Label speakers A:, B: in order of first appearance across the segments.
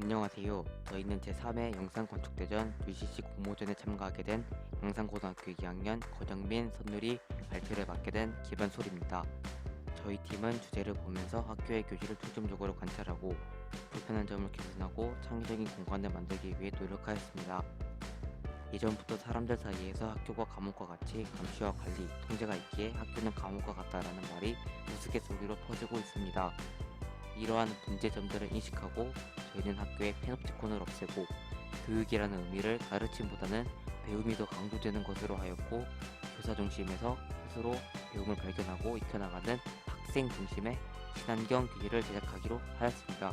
A: 안녕하세요. 저희는 제3회 영상건축대전 UCC 공모전에 참가하게 된 영상고등학교 2학년 권영민, 선율이 발표를 맡게 된 기반솔입니다. 저희 팀은 주제를 보면서 학교의 교실을 중점적으로 관찰하고 불편한 점을 개선하고 창의적인 공간을 만들기 위해 노력하였습니다. 예전부터 사람들 사이에서 학교가 감옥과 같이 감시와 관리, 통제가 있기에 학교는 감옥과 같다라는 말이 우스갯소리로 퍼지고 있습니다. 이러한 문제점들을 인식하고 저희는 학교에 패놉티콘을 없애고 교육이라는 의미를 가르침보다는 배움이 더 강조되는 것으로 하였고 교사 중심에서 스스로 배움을 발견하고 익혀나가는 학생 중심의 친환경 교실을 제작하기로 하였습니다.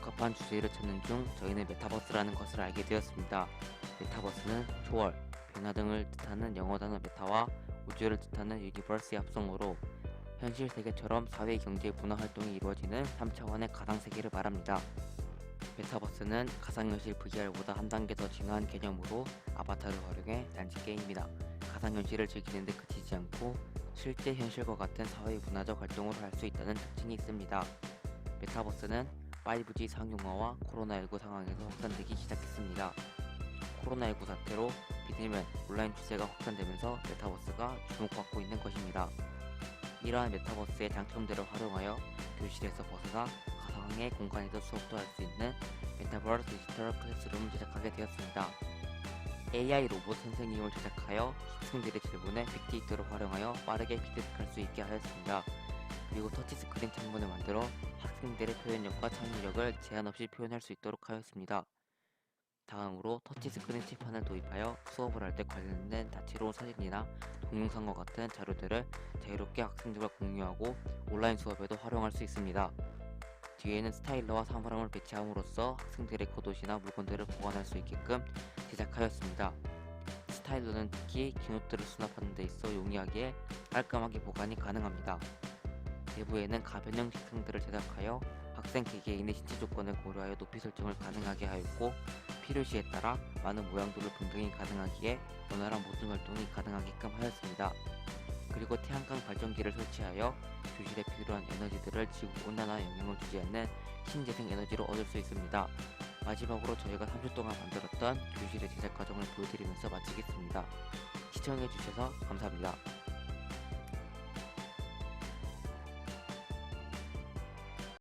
A: 적합한 주제를 찾는 중 저희는 메타버스라는 것을 알게 되었습니다. 메타버스는 초월, 변화 등을 뜻하는 영어 단어 메타와 우주를 뜻하는 유니버스의 합성어로 현실 세계처럼 사회, 경제, 문화 활동이 이루어지는 3차원의 가상 세계를 말합니다. 메타버스는 가상현실 VR보다 한 단계 더 진화한 개념으로 아바타를 활용해 단지 게임이다. 가상현실을 즐기는 데 그치지 않고 실제 현실과 같은 사회 문화적 활동을 할 수 있다는 특징이 있습니다. 메타버스는 5G 상용화와 코로나19 상황에서 확산되기 시작했습니다. 코로나19 사태로 비대면 온라인 추세가 확산되면서 메타버스가 주목받고 있는 것입니다. 이러한 메타버스의 장점들을 활용하여 교실에서 벗어나 가상의 공간에서 수업도 할 수 있는 메타버스 디지털 클래스룸을 제작하게 되었습니다. AI 로봇 선생님을 제작하여 학생들의 질문에 빅데이터를 활용하여 빠르게 피드백할 수 있게 하였습니다. 그리고 터치스크린 창문을 만들어 학생들의 표현력과 창의력을 제한 없이 표현할 수 있도록 하였습니다. 다음으로 터치 스크린 칠판을 도입하여 수업을 할 때 관련된 다채로운 사진이나 동영상과 같은 자료들을 자유롭게 학생들과 공유하고 온라인 수업에도 활용할 수 있습니다. 뒤에는 스타일러와 사물함을 배치함으로써 학생들의 겉옷이나 물건들을 보관할 수 있게끔 제작하였습니다. 스타일러는 특히 기노트를 수납하는 데 있어 용이하게 깔끔하게 보관이 가능합니다. 내부에는 가변형 책상들을 제작하여 학생 개개인의 신체 조건을 고려하여 높이 설정을 가능하게 하였고 필요시에 따라 많은 모양들을 변경이 가능하기에 원활한 모든 활동이 가능하게끔 하였습니다. 그리고 태양광 발전기를 설치하여 교실에 필요한 에너지들을 지구 온난화에 영향을 주지 않는 신재생 에너지로 얻을 수 있습니다. 마지막으로 저희가 3주 동안 만들었던 교실의 제작 과정을 보여드리면서 마치겠습니다. 시청해주셔서 감사합니다.